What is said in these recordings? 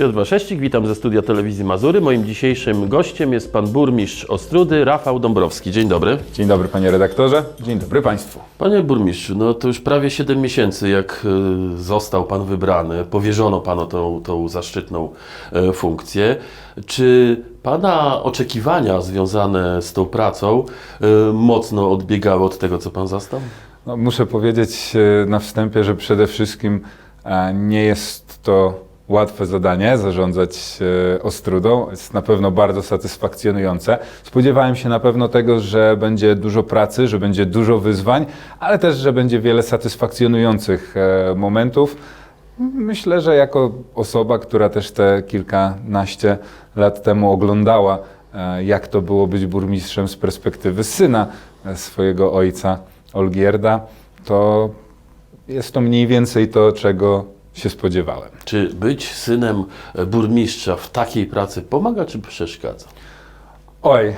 Piotr witam ze studia telewizji Mazury. Moim dzisiejszym gościem jest pan burmistrz Ostrudy, Rafał Dąbrowski. Dzień dobry. Dzień dobry panie redaktorze, dzień dobry państwu. Panie burmistrzu, no to już prawie 7 miesięcy, jak e, został pan wybrany, powierzono panu tą, tą zaszczytną e, funkcję. Czy pana oczekiwania związane z tą pracą e, mocno odbiegały od tego, co pan zastał? No, muszę powiedzieć na wstępie, że przede wszystkim nie jest to łatwe zadanie zarządzać e, Ostrudą. Jest na pewno bardzo satysfakcjonujące. Spodziewałem się na pewno tego, że będzie dużo pracy, że będzie dużo wyzwań, ale też, że będzie wiele satysfakcjonujących e, momentów. Myślę, że jako osoba, która też te kilkanaście lat temu oglądała, e, jak to było być burmistrzem z perspektywy syna swojego ojca Olgierda, to jest to mniej więcej to, czego się spodziewałem. Czy być synem burmistrza w takiej pracy pomaga, czy przeszkadza? Oj, e,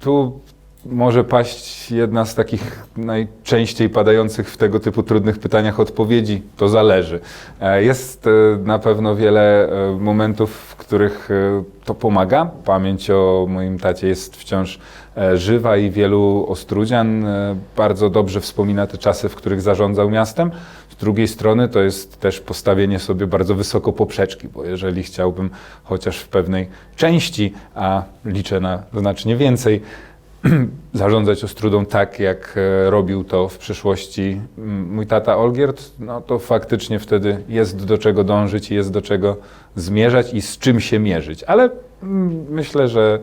tu może paść jedna z takich najczęściej padających w tego typu trudnych pytaniach odpowiedzi. To zależy. E, Jest e, na pewno wiele e, momentów, w których to pomaga. Pamięć o moim tacie jest wciąż żywa i wielu Ostrudzian bardzo dobrze wspomina te czasy, w których zarządzał miastem. Z drugiej strony to jest też postawienie sobie bardzo wysoko poprzeczki, bo jeżeli chciałbym chociaż w pewnej części, a liczę na znacznie więcej, zarządzać Ostrudą tak, jak e, robił to w przyszłości mój tata Olgierd, no to faktycznie wtedy jest do czego dążyć i jest do czego zmierzać i z czym się mierzyć. Ale myślę, że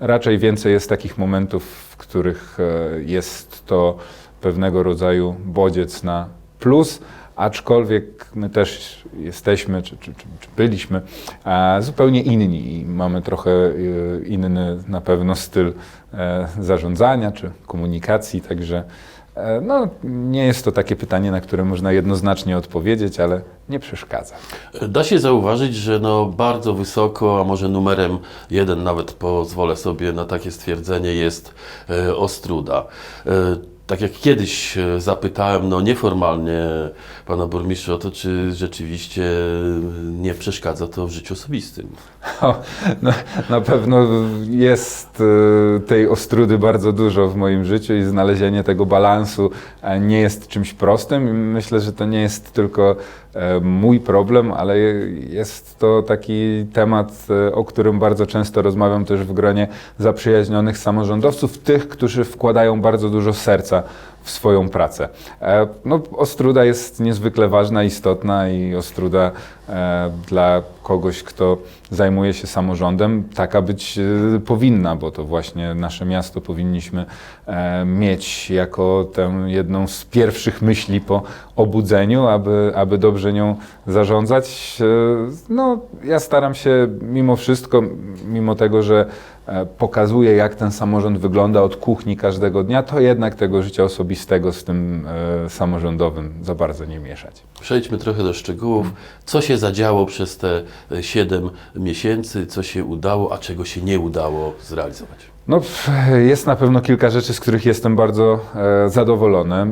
raczej więcej jest takich momentów, w których e, jest to pewnego rodzaju bodziec na plus, aczkolwiek my też jesteśmy, czy, czy, czy, czy byliśmy e, zupełnie inni i mamy trochę e, inny na pewno styl e, zarządzania czy komunikacji, także no, nie jest to takie pytanie, na które można jednoznacznie odpowiedzieć, ale nie przeszkadza. Da się zauważyć, że no bardzo wysoko, a może numerem jeden nawet pozwolę sobie na takie stwierdzenie jest Ostruda. Tak jak kiedyś e, zapytałem, no nieformalnie pana burmistrza o to, czy rzeczywiście nie przeszkadza to w życiu osobistym. No, na pewno jest e, tej ostrudy bardzo dużo w moim życiu i znalezienie tego balansu e, nie jest czymś prostym. Myślę, że to nie jest tylko mój problem, ale jest to taki temat, e, o którym bardzo często rozmawiam też w gronie zaprzyjaźnionych samorządowców, tych, którzy wkładają bardzo dużo serca w swoją pracę. E, No, Ostruda jest niezwykle ważna, istotna i Ostruda e, dla kogoś, kto zajmuje się samorządem, taka być e, powinna, bo to właśnie nasze miasto powinniśmy mieć jako tę jedną z pierwszych myśli po obudzeniu, aby, aby dobrze nią zarządzać. No, ja staram się mimo wszystko, mimo tego, że pokazuje, jak ten samorząd wygląda od kuchni każdego dnia, to jednak tego życia osobistego z tym e, samorządowym za bardzo nie mieszać. Przejdźmy trochę do szczegółów. Co się zadziało przez te 7 miesięcy, co się udało, a czego się nie udało zrealizować? No, jest na pewno kilka rzeczy, z których jestem bardzo e, zadowolony.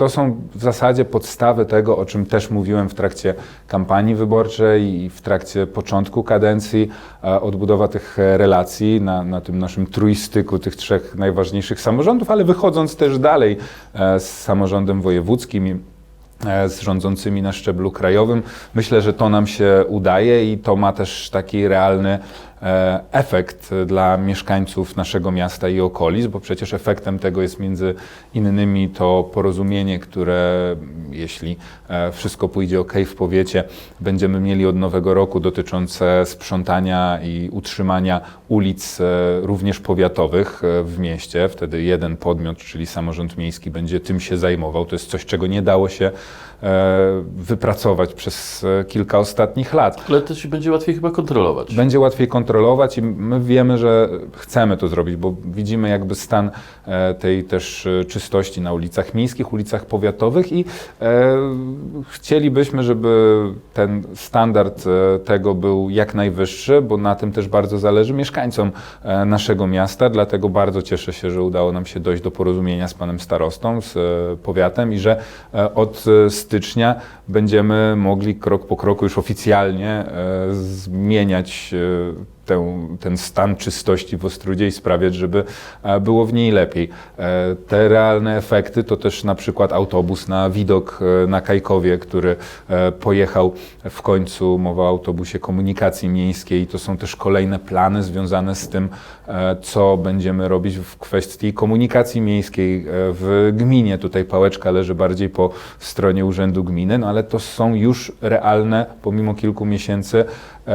To są w zasadzie podstawy tego, o czym też mówiłem w trakcie kampanii wyborczej i w trakcie początku kadencji. E, odbudowa tych e, relacji na, na tym naszym trójstyku tych trzech najważniejszych samorządów, ale wychodząc też dalej e, z samorządem wojewódzkim z rządzącymi na szczeblu krajowym. Myślę, że to nam się udaje i to ma też taki realny efekt dla mieszkańców naszego miasta i okolic, bo przecież efektem tego jest między innymi to porozumienie, które jeśli e, wszystko pójdzie ok w powiecie, będziemy mieli od nowego roku dotyczące sprzątania i utrzymania ulic e, również powiatowych e, w mieście. Wtedy jeden podmiot, czyli samorząd miejski będzie tym się zajmował. To jest coś, czego nie dało się e, wypracować przez e, kilka ostatnich lat. Ale też będzie łatwiej chyba kontrolować. Będzie łatwiej kontrolować i my wiemy, że chcemy to zrobić, bo widzimy jakby stan e, tej też e, czystości na ulicach miejskich, ulicach powiatowych i e, chcielibyśmy, żeby ten standard e, tego był jak najwyższy, bo na tym też bardzo zależy mieszkańcom e, naszego miasta, dlatego bardzo cieszę się, że udało nam się dojść do porozumienia z panem starostą, z e, powiatem i że e, od e, stycznia będziemy mogli krok po kroku już oficjalnie e, zmieniać e, ten stan czystości w Ostrudzie i sprawiać, żeby e, było w niej lepiej. E, Te realne efekty to też na przykład autobus na widok e, na Kajkowie, który pojechał w końcu, mowa o autobusie komunikacji miejskiej. To są też kolejne plany związane z tym, co będziemy robić w kwestii komunikacji miejskiej w gminie. Tutaj pałeczka leży bardziej po stronie Urzędu Gminy, no ale to są już realne, pomimo kilku miesięcy,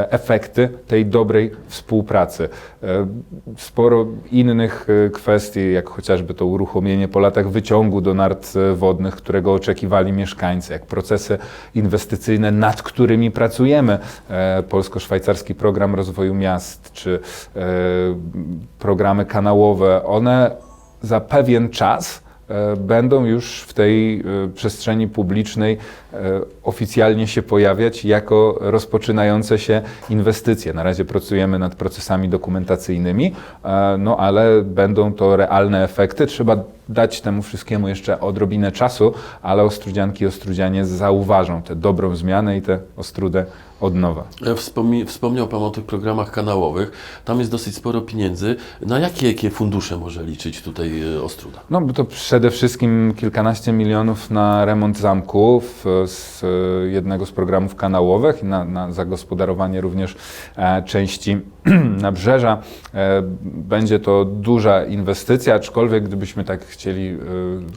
efekty tej dobrej współpracy. E, Sporo innych e, kwestii, jak chociażby to uruchomienie po latach wyciągu do nart e, wodnych, którego oczekiwali mieszkańcy, jak procesy inwestycyjne, nad którymi pracujemy, e, polsko-szwajcarski program rozwoju miast, czy e, programy kanałowe, one za pewien czas e, będą już w tej e, przestrzeni publicznej e, oficjalnie się pojawiać jako rozpoczynające się inwestycje. Na razie pracujemy nad procesami dokumentacyjnymi, e, no ale będą to realne efekty. Trzeba dać temu wszystkiemu jeszcze odrobinę czasu, ale ostrudzianki i ostrudzianie zauważą tę dobrą zmianę i tę ostrudę od nowa. E, Wspomni, wspomniał Pan o tych programach kanałowych. Tam jest dosyć sporo pieniędzy. Na jakie, jakie fundusze może liczyć tutaj e, Ostruda? No bo to przede wszystkim kilkanaście milionów na remont zamków e, z e, jednego z programów kanałowych na, na zagospodarowanie również e, części nabrzeża. E, będzie to duża inwestycja, aczkolwiek gdybyśmy tak chcieli e,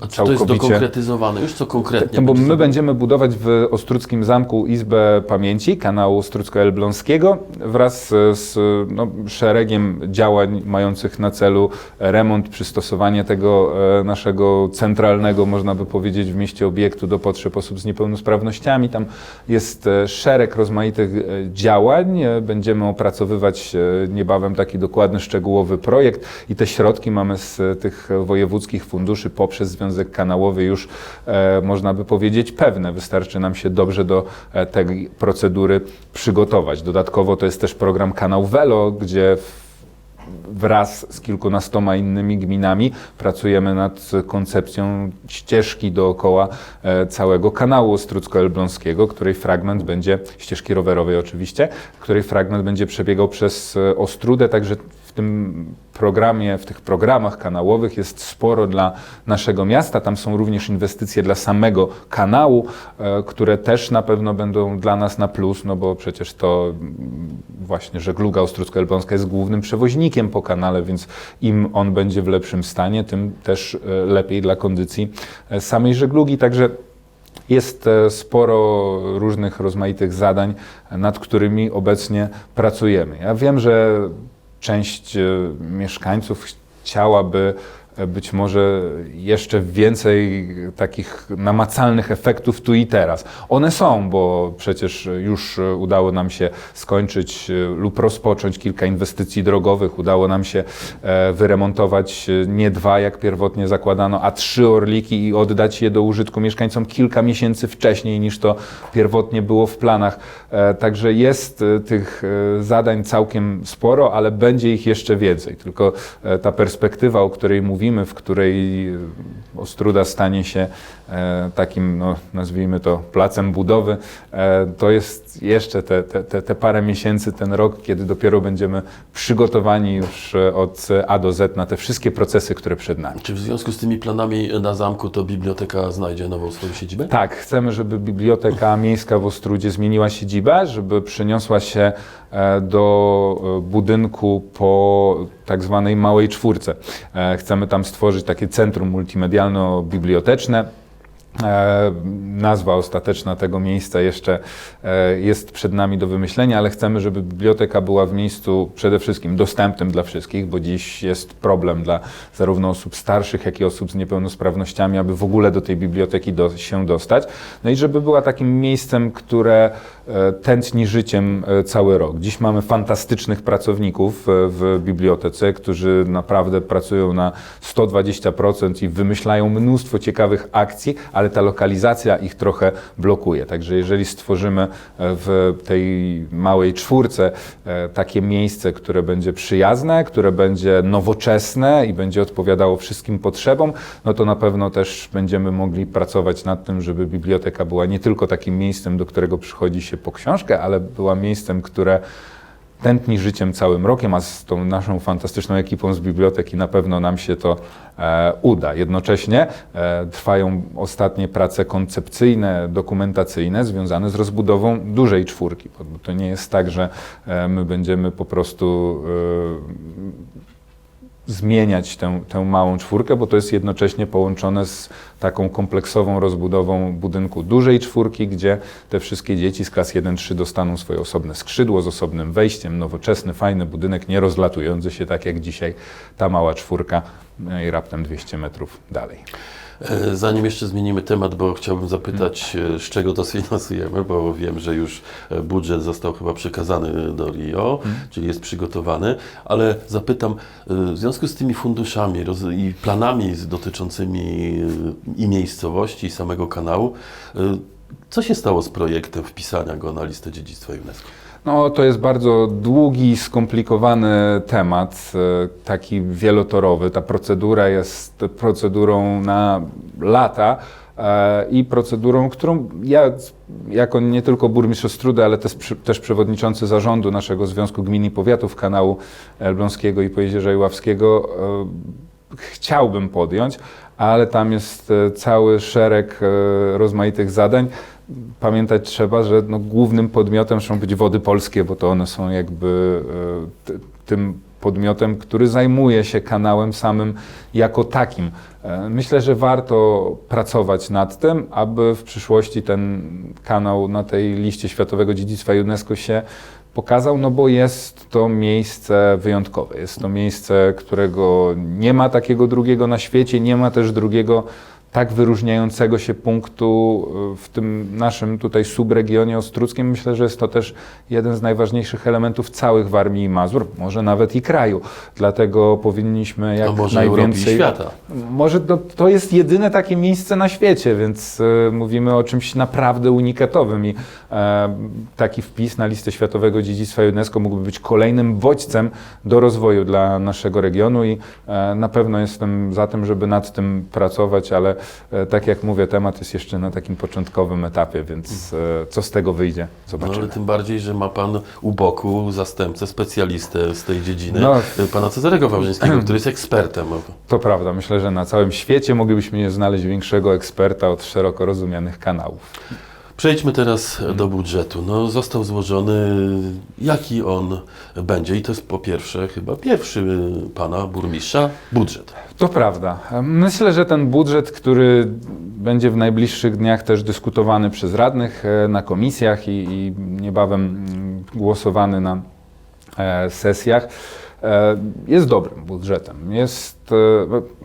A czy to jest dokonkretyzowane? Już co konkretnie? No bo my będziemy budować w Ostruckim Zamku Izbę Pamięci kanału Ostrucko-Elbląskiego wraz z no, szeregiem działań mających na celu remont, przystosowanie tego e, naszego centralnego, można by powiedzieć, w mieście obiektu do potrzeb osób z niepełnosprawnościami. Tam jest szereg rozmaitych działań. Będziemy opracowywać niebawem taki dokładny, szczegółowy projekt i te środki mamy z tych wojewódzkich funduszy poprzez Związek Kanałowy już, e, można by powiedzieć, pewne. Wystarczy nam się dobrze do e, tej procedury przygotować. Dodatkowo to jest też program Kanał Velo, gdzie w wraz z kilkunastoma innymi gminami pracujemy nad koncepcją ścieżki dookoła e, całego kanału Ostrucko-Elbląskiego, której fragment będzie, ścieżki rowerowej oczywiście, której fragment będzie przebiegał przez e, Ostrudę, także tym programie, w tych programach kanałowych jest sporo dla naszego miasta. Tam są również inwestycje dla samego kanału, e, które też na pewno będą dla nas na plus, no bo przecież to mm, właśnie żegluga ostrucko-elbląska jest głównym przewoźnikiem po kanale, więc im on będzie w lepszym stanie, tym też e, lepiej dla kondycji e, samej żeglugi. Także jest sporo różnych rozmaitych zadań, nad którymi obecnie pracujemy. Ja wiem, że część e, mieszkańców chciałaby być może jeszcze więcej takich namacalnych efektów tu i teraz. One są, bo przecież już udało nam się skończyć e, lub rozpocząć kilka inwestycji drogowych. Udało nam się e, wyremontować e, nie dwa, jak pierwotnie zakładano, a trzy orliki i oddać je do użytku mieszkańcom kilka miesięcy wcześniej niż to pierwotnie było w planach. Także jest tych zadań całkiem sporo, ale będzie ich jeszcze więcej. Tylko ta perspektywa, o której mówimy, w której e, Ostruda stanie się takim, no, nazwijmy to, placem budowy, e, to jest jeszcze te, te, te, parę miesięcy, ten rok, kiedy dopiero będziemy przygotowani już e, od A do Z na te wszystkie procesy, które przed nami. Czy w związku z tymi planami na zamku to biblioteka znajdzie nową swoją siedzibę? Tak, chcemy, żeby Biblioteka Miejska w Ostrudzie zmieniła siedzibę, żeby przeniosła się e, do e, budynku po tak zwanej małej czwórce. E, Chcemy tam stworzyć takie centrum multimedialno-biblioteczne. E, Nazwa ostateczna tego miejsca jeszcze e, jest przed nami do wymyślenia, ale chcemy, żeby biblioteka była w miejscu przede wszystkim dostępnym dla wszystkich, bo dziś jest problem dla zarówno osób starszych, jak i osób z niepełnosprawnościami, aby w ogóle do tej biblioteki do, się dostać. No i żeby była takim miejscem, które tętni życiem e, cały rok. Dziś mamy fantastycznych pracowników e, w bibliotece, którzy naprawdę pracują na 120% i wymyślają mnóstwo ciekawych akcji, ale ta lokalizacja ich trochę blokuje. Także jeżeli stworzymy e, w tej małej czwórce e, takie miejsce, które będzie przyjazne, które będzie nowoczesne i będzie odpowiadało wszystkim potrzebom, no to na pewno też będziemy mogli pracować nad tym, żeby biblioteka była nie tylko takim miejscem, do którego przychodzi się po książkę, ale była miejscem, które tętni życiem całym rokiem, a z tą naszą fantastyczną ekipą z biblioteki na pewno nam się to e, uda. Jednocześnie e, trwają ostatnie prace koncepcyjne, dokumentacyjne związane z rozbudową dużej czwórki, bo to nie jest tak, że e, my będziemy po prostu e, zmieniać tę, tę małą czwórkę, bo to jest jednocześnie połączone z taką kompleksową rozbudową budynku dużej czwórki, gdzie te wszystkie dzieci z klas 1-3 dostaną swoje osobne skrzydło z osobnym wejściem, nowoczesny, fajny budynek, nie rozlatujący się tak jak dzisiaj ta mała czwórka no i raptem 200 metrów dalej. E, Zanim jeszcze zmienimy temat, bo chciałbym zapytać, e, z czego to sfinansujemy, bo wiem, że już e, budżet został chyba przekazany do Rio, czyli jest przygotowany, ale zapytam, w związku z tymi funduszami i planami dotyczącymi i miejscowości, i samego kanału, co się stało z projektem wpisania go na listę dziedzictwa UNESCO? No, to jest bardzo długi, skomplikowany temat, e, taki wielotorowy. Ta procedura jest procedurą na lata e, i procedurą, którą ja, jako nie tylko burmistrz Ostrudy, ale też, też przewodniczący zarządu naszego Związku Gmin i Powiatów Kanału Elbląskiego i Pojezierza Iławskiego, e, chciałbym podjąć, ale tam jest cały szereg rozmaitych zadań. Pamiętać trzeba, że no, głównym podmiotem muszą być wody polskie, bo to one są jakby e, tym podmiotem, który zajmuje się kanałem samym jako takim. E, Myślę, że warto pracować nad tym, aby w przyszłości ten kanał na tej liście Światowego Dziedzictwa UNESCO się pokazał, no bo jest to miejsce wyjątkowe. Jest to miejsce, którego nie ma takiego drugiego na świecie, nie ma też drugiego tak wyróżniającego się punktu y, w tym naszym tutaj subregionie ostruckim. Myślę, że jest to też jeden z najważniejszych elementów całych Warmii i Mazur, może nawet i kraju. Dlatego powinniśmy jak A może najwięcej... świata? Może to, to jest jedyne takie miejsce na świecie, więc e, mówimy o czymś naprawdę unikatowym i e, taki wpis na listę Światowego Dziedzictwa UNESCO mógłby być kolejnym bodźcem do rozwoju dla naszego regionu i e, na pewno jestem za tym, żeby nad tym pracować, ale tak jak mówię, temat jest jeszcze na takim początkowym etapie, więc e, co z tego wyjdzie, No, zobaczymy. ale tym bardziej, że ma Pan u boku zastępcę, specjalistę z tej dziedziny, No. e, Pana Cezarego Wawrzyńskiego, który jest ekspertem. To prawda, myślę, że na całym świecie moglibyśmy nie znaleźć większego eksperta od szeroko rozumianych kanałów. Przejdźmy teraz do budżetu. No, został złożony, jaki on będzie? I to jest po pierwsze, chyba pierwszy y, pana burmistrza budżet. To prawda. Myślę, że ten budżet, który będzie w najbliższych dniach też dyskutowany przez radnych e, na komisjach i, i niebawem mm, głosowany na e, sesjach, e, jest dobrym budżetem. Jest, e,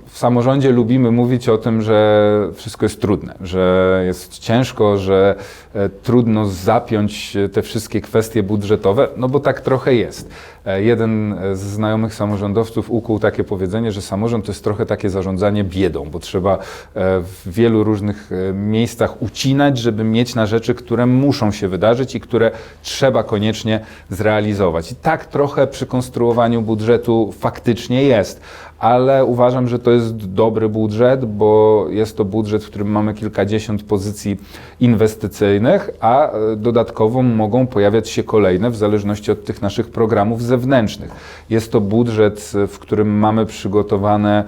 w samorządzie lubimy mówić o tym, że wszystko jest trudne, że jest ciężko, że e, trudno zapiąć te wszystkie kwestie budżetowe, no bo tak trochę jest. E, Jeden z znajomych samorządowców ukuł takie powiedzenie, że samorząd to jest trochę takie zarządzanie biedą, bo trzeba w wielu różnych miejscach ucinać, żeby mieć na rzeczy, które muszą się wydarzyć i które trzeba koniecznie zrealizować. I tak trochę przy konstruowaniu budżetu faktycznie jest, ale uważam, że to jest dobry budżet, bo jest to budżet, w którym mamy kilkadziesiąt pozycji inwestycyjnych, a e, dodatkowo mogą pojawiać się kolejne w zależności od tych naszych programów zewnętrznych. Jest to budżet, e, w którym mamy przygotowane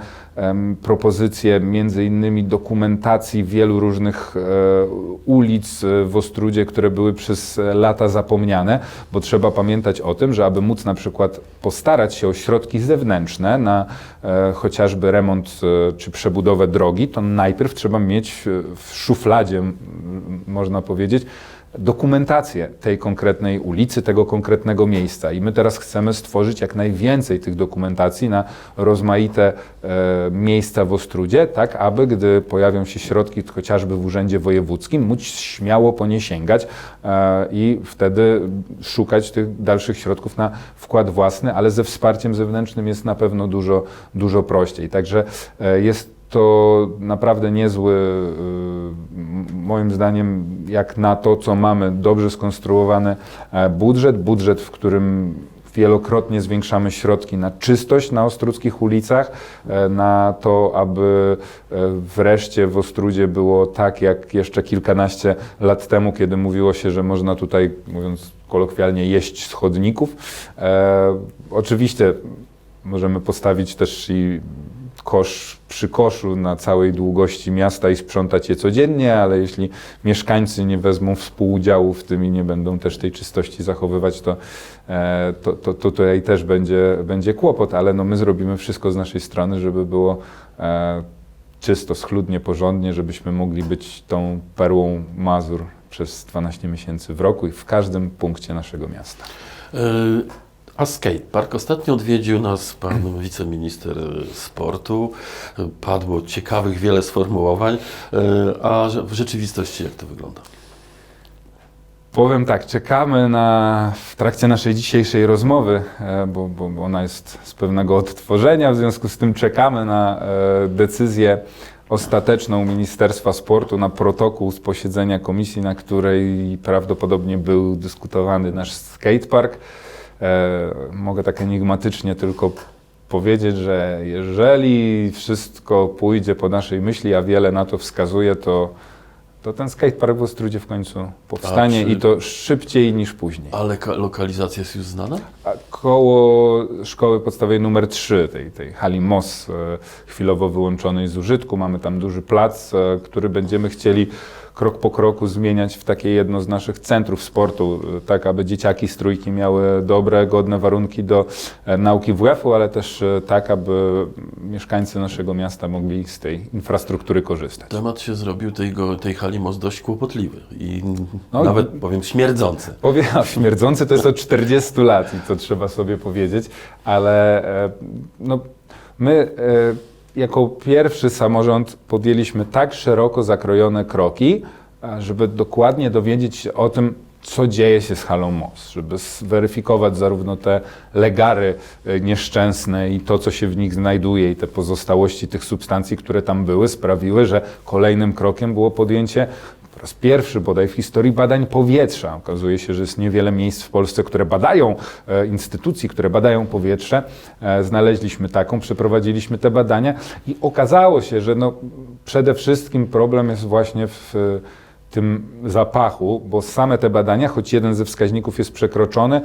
propozycje między innymi dokumentacji wielu różnych e, ulic e, w Ostrudzie, które były przez e, lata zapomniane, bo trzeba pamiętać o tym, że aby móc na przykład postarać się o środki zewnętrzne na chociażby remont czy przebudowę drogi, to najpierw trzeba mieć w szufladzie, można powiedzieć, dokumentację tej konkretnej ulicy, tego konkretnego miejsca. I my teraz chcemy stworzyć jak najwięcej tych dokumentacji na rozmaite e, miejsca w Ostrudzie, tak aby gdy pojawią się środki chociażby w Urzędzie Wojewódzkim, móc śmiało po nie sięgać e, i wtedy szukać tych dalszych środków na wkład własny, ale ze wsparciem zewnętrznym jest na pewno dużo, dużo prościej. Także e, jest to naprawdę niezły, y, moim zdaniem, jak na to, co mamy, dobrze skonstruowany e, budżet. Budżet, w którym wielokrotnie zwiększamy środki na czystość na ostruckich ulicach, e, na to, aby e, wreszcie w Ostrudzie było tak, jak jeszcze kilkanaście lat temu, kiedy mówiło się, że można tutaj, mówiąc kolokwialnie, jeść z chodników. E, Oczywiście możemy postawić też i kosz przy koszu na całej długości miasta i sprzątać je codziennie, ale jeśli mieszkańcy nie wezmą współudziału w tym i nie będą też tej czystości zachowywać, to, e, to, to, to tutaj też będzie, będzie kłopot, ale no my zrobimy wszystko z naszej strony, żeby było e, czysto, schludnie, porządnie, żebyśmy mogli być tą perłą Mazur przez 12 miesięcy w roku i w każdym punkcie naszego miasta. E, A skatepark ostatnio odwiedził nas pan wiceminister sportu. Padło ciekawych wiele sformułowań. E, A w rzeczywistości jak to wygląda? Powiem tak, czekamy na, w trakcie naszej dzisiejszej rozmowy, e, bo, bo bo ona jest z pewnego odtworzenia, w związku z tym czekamy na e, decyzję ostateczną Ministerstwa Sportu, na protokół z posiedzenia komisji, na której prawdopodobnie był dyskutowany nasz skatepark. E, Mogę tak enigmatycznie tylko powiedzieć, że jeżeli wszystko pójdzie po naszej myśli, a wiele na to wskazuje, to, to ten skatepark w Ostrudzie w końcu powstanie A czy- i to szybciej niż później. A leka- lokalizacja jest już znana? A koło szkoły podstawowej numer 3, tej, tej hali MOS, e, chwilowo wyłączonej z użytku, mamy tam duży plac, e, który będziemy chcieli krok po kroku zmieniać w takie jedno z naszych centrów sportu, e, tak aby dzieciaki z trójki miały dobre, godne warunki do e, nauki WF-u, ale też e, tak, aby mieszkańcy naszego miasta mogli z tej infrastruktury korzystać. Temat się zrobił tego, tej hali most dość kłopotliwy i No, nawet powiem śmierdzący. Powiem, a śmierdzący to jest od 40 lat i to trzeba sobie powiedzieć, ale no, my jako pierwszy samorząd podjęliśmy tak szeroko zakrojone kroki, żeby dokładnie dowiedzieć się o tym, co dzieje się z halą MOS, żeby zweryfikować zarówno te legary e, nieszczęsne i to, co się w nich znajduje i te pozostałości tych substancji, które tam były, sprawiły, że kolejnym krokiem było podjęcie po raz pierwszy bodaj w historii badań powietrza. Okazuje się, że jest niewiele miejsc w Polsce, które badają, e, instytucji, które badają powietrze. E, znaleźliśmy taką, przeprowadziliśmy te badania i okazało się, że no, przede wszystkim problem jest właśnie w e, tym zapachu, bo same te badania, choć jeden ze wskaźników jest przekroczony,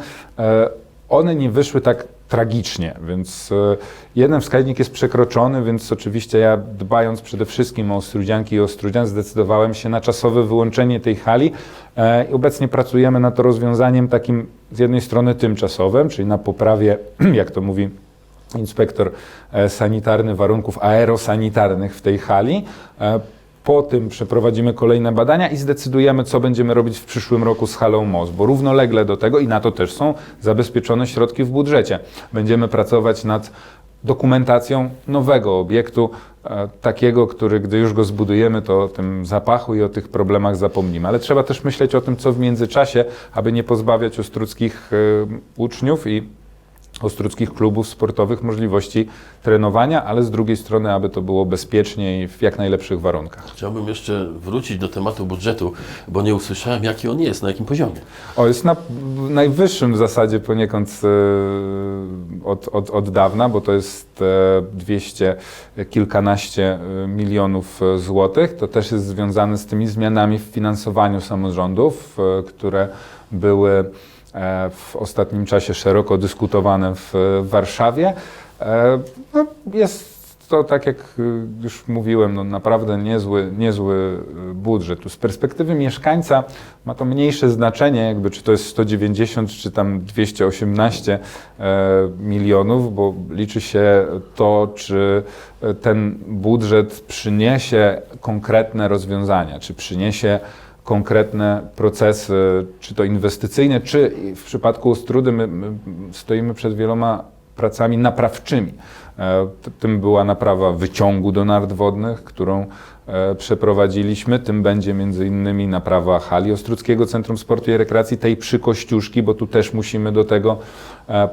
one nie wyszły tak tragicznie, więc e, jeden wskaźnik jest przekroczony, więc oczywiście ja dbając przede wszystkim o Ostrudzianki i Ostrudzian zdecydowałem się na czasowe wyłączenie tej hali e, i obecnie pracujemy nad rozwiązaniem takim z jednej strony tymczasowym, czyli na poprawie, jak to mówi inspektor e, sanitarny warunków aerosanitarnych w tej hali. Po tym przeprowadzimy kolejne badania i zdecydujemy, co będziemy robić w przyszłym roku z halą MOS, bo równolegle do tego i na to też są zabezpieczone środki w budżecie. Będziemy pracować nad dokumentacją nowego obiektu, e, takiego, który gdy już go zbudujemy, to o tym zapachu i o tych problemach zapomnimy. Ale trzeba też myśleć o tym, co w międzyczasie, aby nie pozbawiać ostruckich e, uczniów i ostruckich klubów sportowych możliwości trenowania, ale z drugiej strony, aby to było bezpiecznie i w jak najlepszych warunkach. Chciałbym jeszcze wrócić do tematu budżetu, bo nie usłyszałem jaki on jest, na jakim poziomie. O, jest na najwyższym w zasadzie poniekąd e, od, od, od dawna, bo to jest e, 200 kilkanaście e, milionów złotych. To też jest związane z tymi zmianami w finansowaniu samorządów, które były w ostatnim czasie szeroko dyskutowane w Warszawie. E, No, jest to, tak jak już mówiłem, no naprawdę niezły, niezły y, budżet. Tu z perspektywy mieszkańca ma to mniejsze znaczenie, jakby czy to jest 190 czy tam 218 e, milionów, bo liczy się to, czy e, ten budżet przyniesie konkretne rozwiązania, czy przyniesie konkretne procesy, czy to inwestycyjne, czy w przypadku Ostrudy my, my stoimy przed wieloma pracami naprawczymi. E, Tym była naprawa wyciągu do nart wodnych, którą e, przeprowadziliśmy. Tym będzie między innymi naprawa hali Ostruckiego Centrum Sportu i Rekreacji, tej przy Kościuszki, bo tu też musimy do tego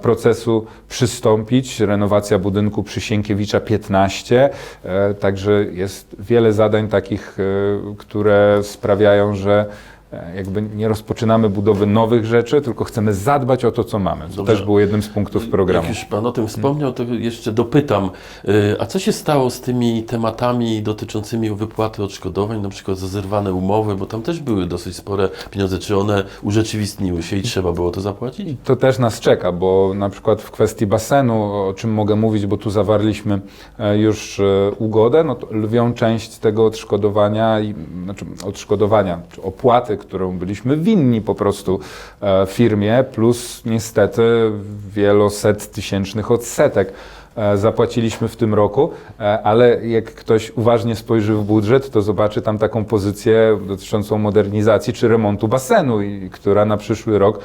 procesu przystąpić. Renowacja budynku przy Sienkiewicza 15. E, Także jest wiele zadań takich, e, które sprawiają, że e, jakby nie rozpoczynamy budowy nowych rzeczy, tylko chcemy zadbać o to, co mamy. To Dobrze. też było jednym z punktów programu. Jak już Pan o tym wspomniał, to jeszcze dopytam. y, A co się stało z tymi tematami dotyczącymi wypłaty odszkodowań, na przykład za zerwane umowy, bo tam też były dosyć spore pieniądze. Czy one urzeczywistniły się i trzeba było to zapłacić? To też nas czeka, bo na przykład w kwestii basenu, o czym mogę mówić, bo tu zawarliśmy e, już e, ugodę, no to lwią część tego odszkodowania, i, znaczy odszkodowania, czy opłaty, którą byliśmy winni po prostu e, firmie, plus niestety wieloset tysięcznych odsetek e, zapłaciliśmy w tym roku, e, ale jak ktoś uważnie spojrzy w budżet, to zobaczy tam taką pozycję dotyczącą modernizacji czy remontu basenu, która na przyszły rok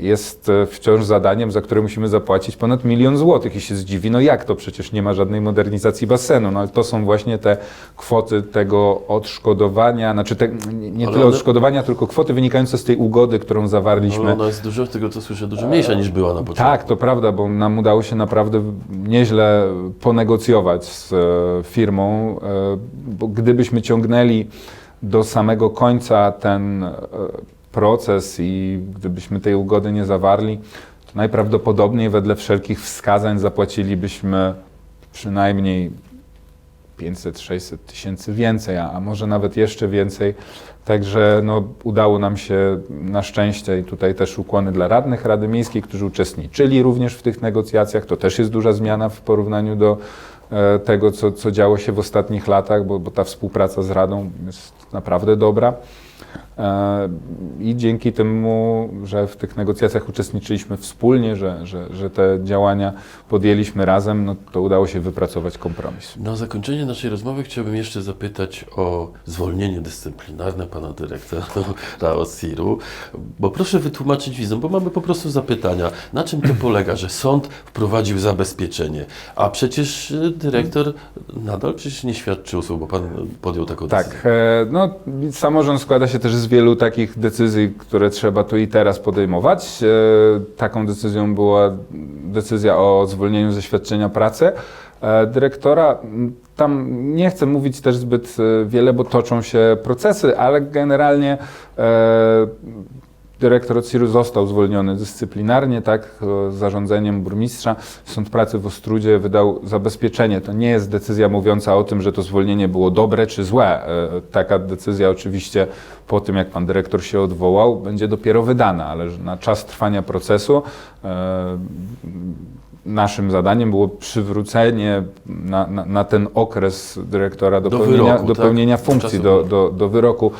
jest e, wciąż zadaniem, za które musimy zapłacić ponad milion złotych i się zdziwi, no jak to przecież nie ma żadnej modernizacji basenu, no ale to są właśnie te kwoty tego odszkodowania, znaczy te, nie, Ale tyle one- odszkodowania, tylko kwoty wynikające z tej ugody, którą zawarliśmy. Ale ona jest dużo, tego co słyszę, dużo mniejsza niż była na początku. Tak, to prawda, bo nam udało się naprawdę nieźle ponegocjować z e, firmą, e, bo gdybyśmy ciągnęli do samego końca ten e, proces i gdybyśmy tej ugody nie zawarli, to najprawdopodobniej wedle wszelkich wskazań zapłacilibyśmy przynajmniej 500-600 tysięcy więcej, a, może nawet jeszcze więcej. Także no, udało nam się na szczęście i tutaj też ukłony dla radnych Rady Miejskiej, którzy uczestniczyli również w tych negocjacjach. To też jest duża zmiana w porównaniu do e, tego, co, co działo się w ostatnich latach, bo, bo ta współpraca z Radą jest naprawdę dobra. E, I dzięki temu, że w tych negocjacjach uczestniczyliśmy wspólnie, że, że, że te działania podjęliśmy razem, no, to udało się wypracować kompromis. Na zakończenie naszej rozmowy chciałbym jeszcze zapytać o zwolnienie dyscyplinarne pana dyrektora OSIR-u, bo proszę wytłumaczyć widzom, bo mamy po prostu zapytania, na czym to polega, że sąd wprowadził zabezpieczenie, a przecież y, dyrektor nadal przecież nie świadczy usług, bo pan podjął taką decyzję. Tak, no samorząd składa się też z wielu takich decyzji, które trzeba tu i teraz podejmować. E, Taką decyzją była decyzja o zwolnieniu ze świadczenia pracy e, dyrektora. Tam nie chcę mówić też zbyt e, wiele, bo toczą się procesy, ale generalnie Dyrektor OCIR-u został zwolniony dyscyplinarnie, tak, e, zarządzeniem burmistrza. Sąd Pracy w Ostrudzie wydał zabezpieczenie. To nie jest decyzja mówiąca o tym, że to zwolnienie było dobre czy złe. E, Taka decyzja oczywiście po tym, jak pan dyrektor się odwołał, będzie dopiero wydana, ale na czas trwania procesu e, naszym zadaniem było przywrócenie na, na, na ten okres dyrektora do, Do pełnienia, wyroku, do tak? pełnienia funkcji, do, wyroku. do, do wyroku.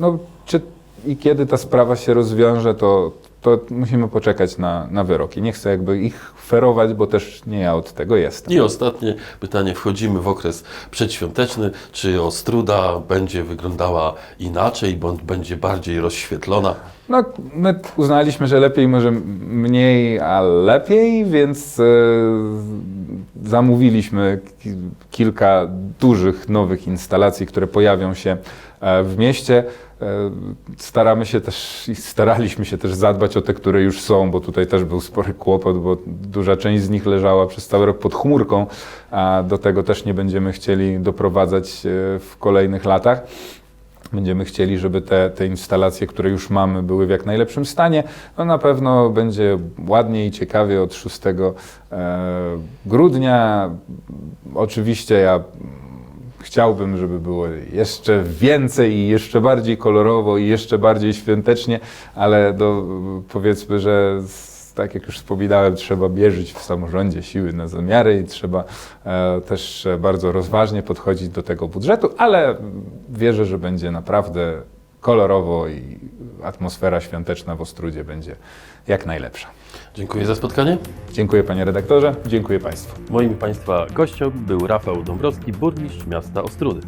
No, czy i kiedy ta sprawa się rozwiąże, to, to musimy poczekać na, na wyrok. I nie chcę jakby ich ferować, bo też nie ja od tego jestem. I ostatnie pytanie. Wchodzimy w okres przedświąteczny. Czy Ostruda będzie wyglądała inaczej, bądź będzie bardziej rozświetlona? No, my uznaliśmy, że lepiej może mniej, a lepiej, więc e, zamówiliśmy ki- kilka dużych nowych instalacji, które pojawią się e, w mieście. E, Staramy się też i staraliśmy się też zadbać o te, które już są, bo tutaj też był spory kłopot, bo duża część z nich leżała przez cały rok pod chmurką, a do tego też nie będziemy chcieli doprowadzać e, w kolejnych latach. Będziemy chcieli, żeby te, te instalacje, które już mamy, były w jak najlepszym stanie. No na pewno będzie ładnie i ciekawie od 6 e, grudnia. Oczywiście ja chciałbym, żeby było jeszcze więcej i jeszcze bardziej kolorowo i jeszcze bardziej świątecznie, ale do, powiedzmy, że tak jak już wspominałem, trzeba bierzyć w samorządzie siły na zamiary i trzeba e, też bardzo rozważnie podchodzić do tego budżetu, ale wierzę, że będzie naprawdę kolorowo i atmosfera świąteczna w Ostrudzie będzie jak najlepsza. Dziękuję za spotkanie. Dziękuję panie redaktorze, dziękuję państwu. Moim Państwa gościem był Rafał Dąbrowski, burmistrz miasta Ostrudy.